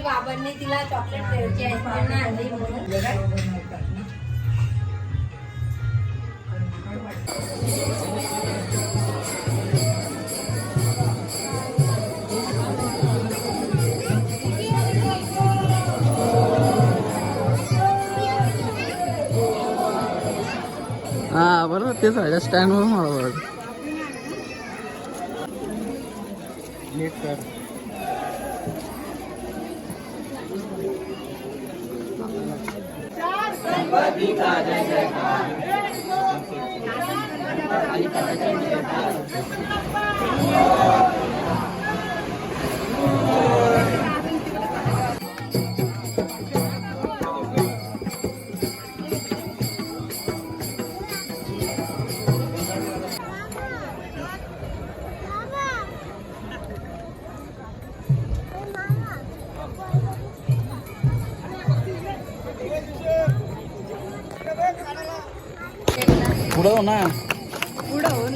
चिवच्या बाबांनी तिला chocolate फ्लेवरची ice cream आणली म्हणून. हा बरोबर तेच आहे स्टँड वरून मला बरोबर नीट कर. पुढे हो ना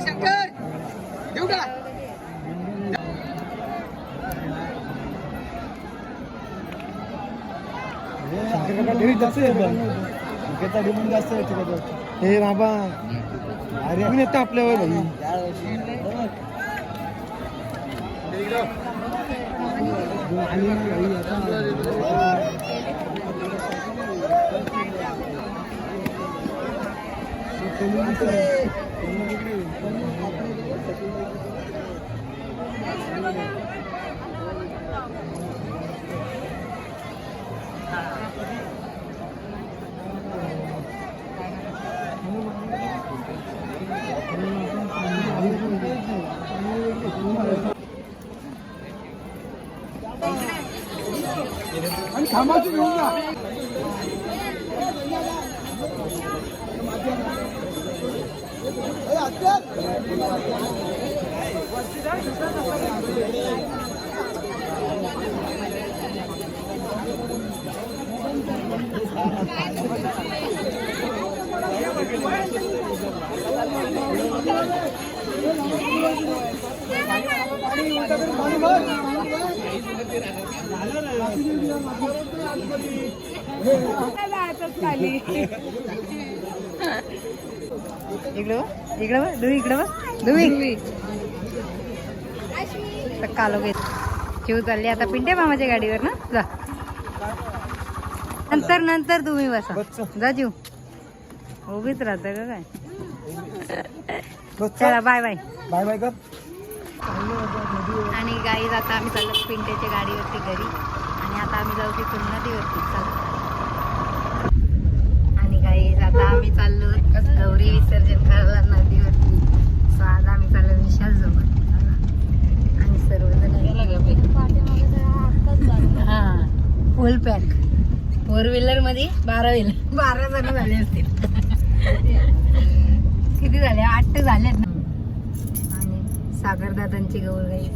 शंकर जास्त जास्त हे बाबा. अरे आम्ही येतो आपल्यावर. भाई आणि भाई आता आणि थांबाची घेऊन खाली. इकडं बघ, इकडं बघ, दुई इकडं बघ, दुई तर कालो घेत. शिव चालली आता पिंटे मामाच्या गाडीवर ना? जा. नंतर नंतर तुम्ही बसा. जा जीव. उभीच राहतं का काय. चला बाय बाय बाय बाय कर आणि गाई आता आम्ही चाललो पिंट्याच्या गाडीवरती घरी. आणि आता आम्ही जाऊ चला आणि गाई आता आम्ही चाललो गौरी विसर्जन करायला नदीवरती. सो आज आम्ही चाललो विशाल सोबत आणि सर्वजण हा फुल पॅक फोर व्हीलरमध्ये बारा व्हीलर बारा जण झाले असतील. किती झाले? आठ झालेत ना. आणि सागरदादांची गौर गाई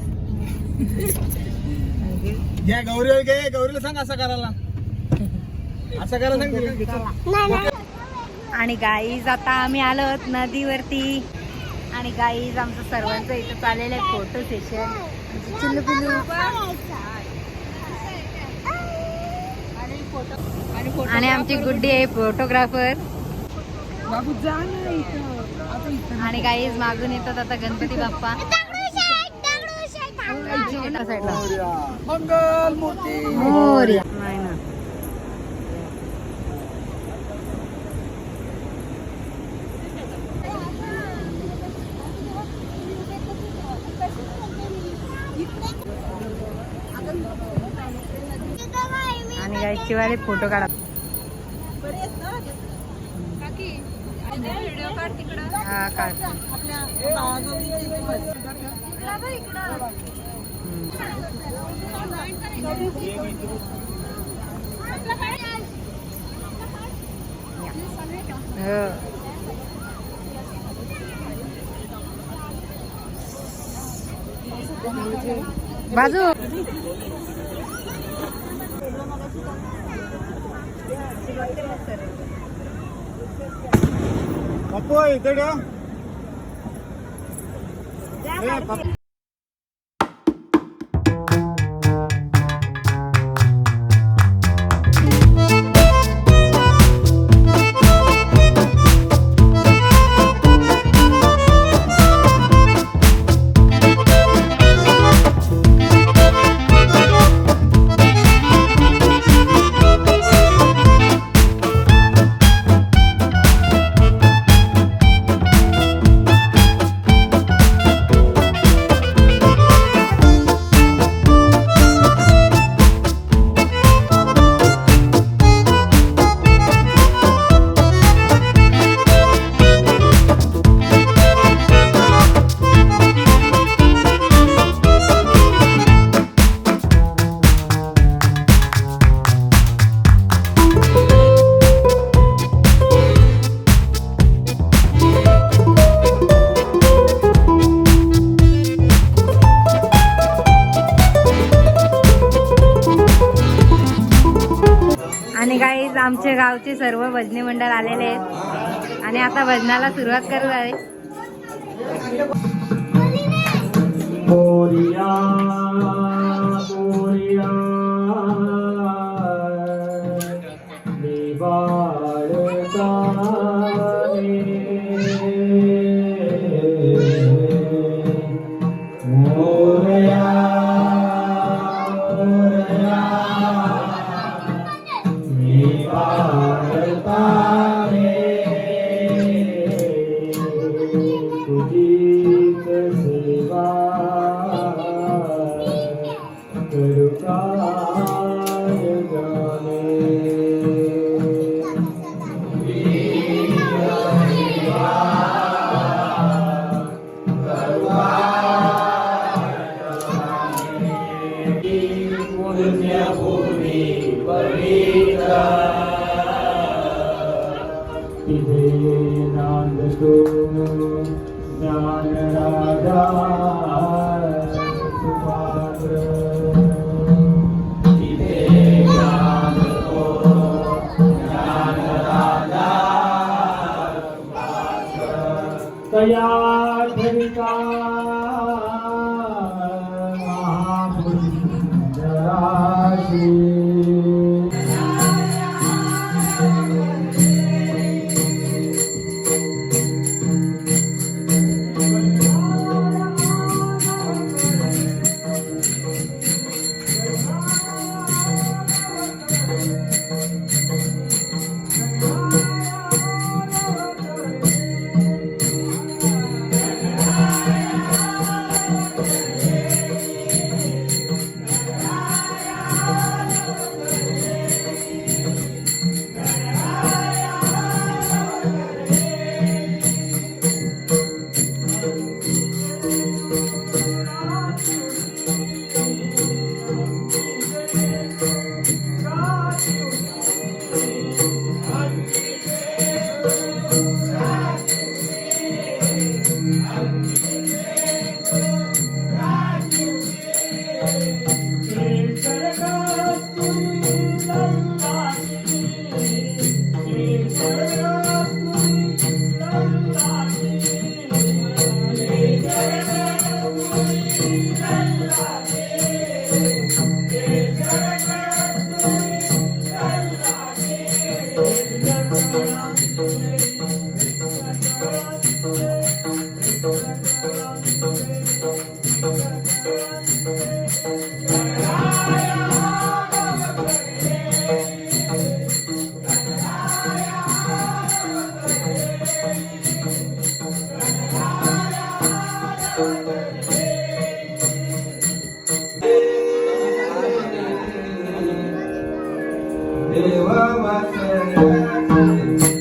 घ्या गौरी गौरीला सांग असं करायला. असं करायला सांग आणि गाईज आता आम्ही आलो आहोत नदीवरती. आणि गाईज आमचं सर्वांचं इथं चाललेलं आहे फोटो सेशन चिल्लू पिल्लू. आणि आमची गुड्डी आहे फोटोग्राफर आणि गाईज मागून येतात आता गणपती बाप्पा. साईडला. गाईस शिवाले फोटो काढा. हा काढ. हो. बाजू. पप्पू इथे गावचे सर्व भजनी मंडळ आलेले आहेत. आणि आता भजनाला सुरुवात करत आहे मोरिया तिथे Deva Vasaya Deva Vasaya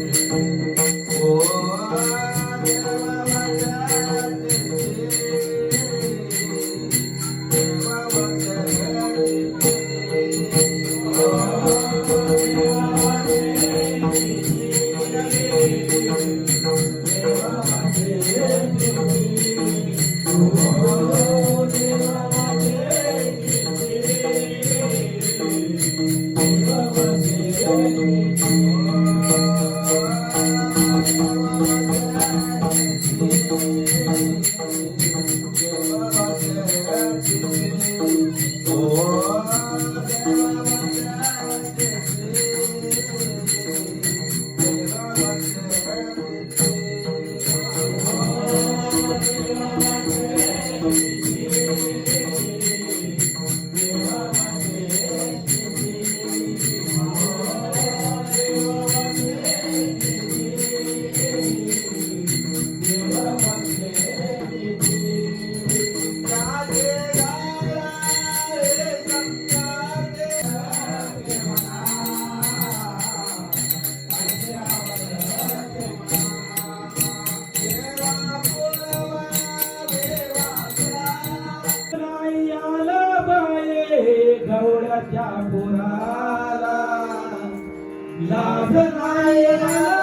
पुराला लाभ नाही.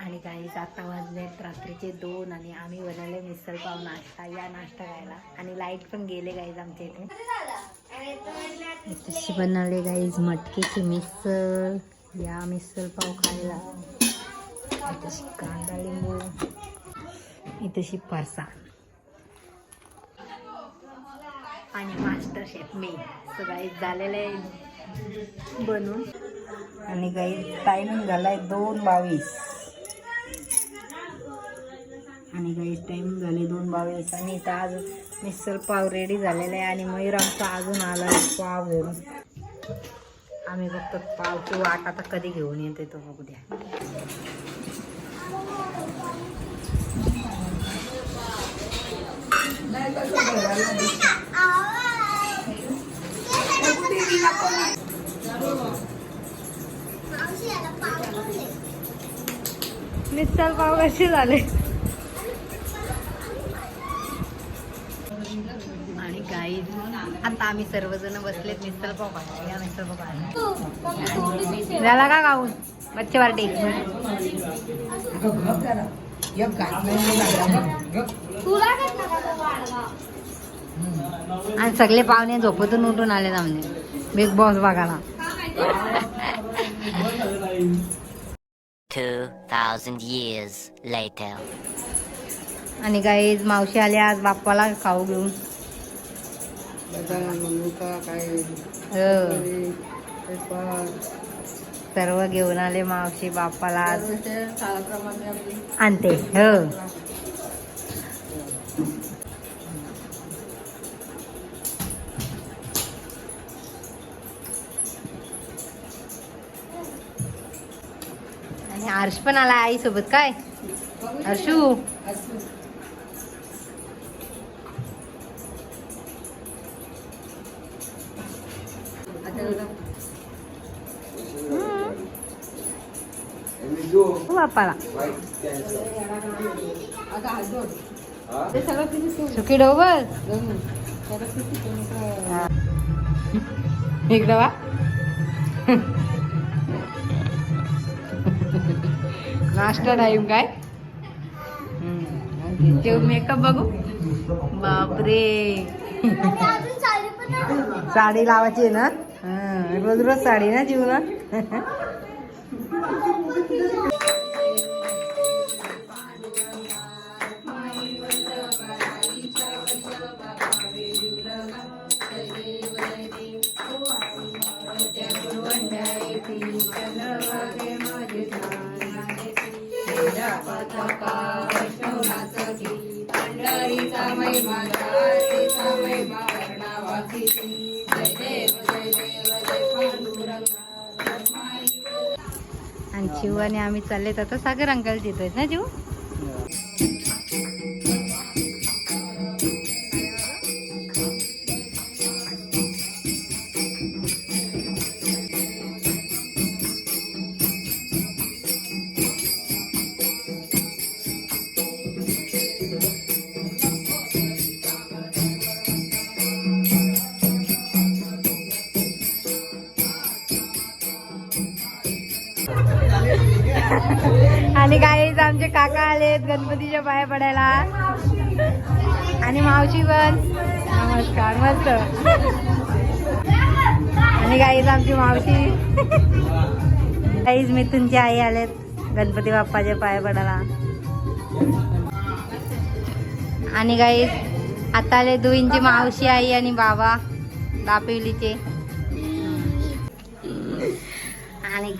आणि काही आता वाजलेत रात्रीचे दोन आणि आम्ही बनवले मिसळ पाव नाश्ता या नाश्ता खायला. आणि लाइट पण गेले गाईज आमच्या इथे. तशी बनवले गाईज मटकीची मिसळ या मिसळ पाव खायला. तशी कांदा लिंबू इथेशी परसा आणि मास्टर शेफ मी सगळी झालेले आहे बनवून. आणि काही टायमिंग आहे दोन बावीस. आणि काही टायमिंग झाले दोन बावीस. आणि इथं आज मिसळ पाव रेडी झालेला आहे आणि मयूर आमचा अजून आला पाव घेऊन. आम्ही फक्त पावची वाट आता कधी घेऊन येते तो बघू द्या. मिसळ पाव कसे झाले? आणि काही आता आम्ही सर्वजण बसलेत मिसळ पाव खायला या मिसळ पाव खायला झाला का गाऊन? बच्चे पार्टी. आणि सगळे पाहुणे झोपतून उठून आले आमने बिग बॉस बघायला. 2,000 years later. आणि काही मावशी आले आज बाप्पाला खाऊ घेऊन हो. सर्व घेऊन आले मावशी बाप्पाला आज आणते हो हर्ष पण आला आई सोबत काय हर्षू बापाला सुकी डोबर हा. इकडं वा. नाश्ता टाईम काय हम्म. ते मेकअप बघू. बापरे. साडी लावायची आहे ना? हा, रोज रोज साडी ना आणि शिव आणि आम्ही चाललेत. आता सागर अंकल देतोय ना जीव आणि काही आमचे काका आलेत गणपतीच्या पाया पडायला. आणि मावशी पण. नमस्कार मस्त. आणि गाईज आमची मावशी. काहीच मी तुमची आई आलेत गणपती बाप्पाच्या पाया पडायला. आणि गाईज आता आले दुईंची मावशी आई आणि बाबा दापिवलीचे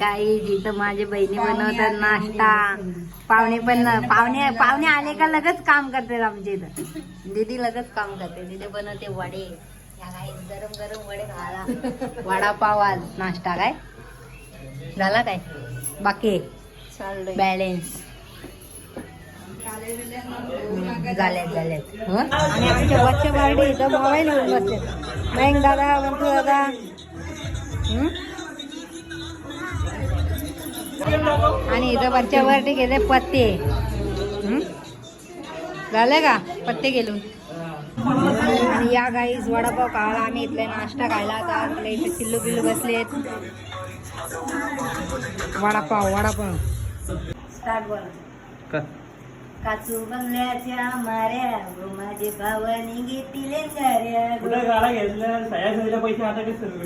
काही जिथं माझे बहिणी बनवतात नाश्ता. पाहुणे पण पाहुणे पाहुणे आले का लगेच काम करतात आमच्या इथं. दीदी लगेच काम करते. दीदी बनवते वडे. गरम गरम वडे खायला. वडापाव आज नाश्ता काय? झाला काय? बाकी बॅलेन्स झाल्यात झाल्यात हं? आणि आमच्या बच्चे पार्टी इथं मोबाईल घेऊन बसते मयंक दादा वंतू दादा? आणि इथं वरच्या वरती गेले पत्ते. हं? झाले का? पत्ते गेलून. आणि या गाईज वडापाव खायला आम्ही इथले नाश्ता खायला आता इथे चिल्लू पिल्लू बसलेत. वडापाव वडापाव. स्टार्ट बोल. काचू बंगल्याच्या माऱ्या माझे भावानी घेतले साऱ्या. गो. कुठं गाडा घेतला? सह्या पैसे आता कसं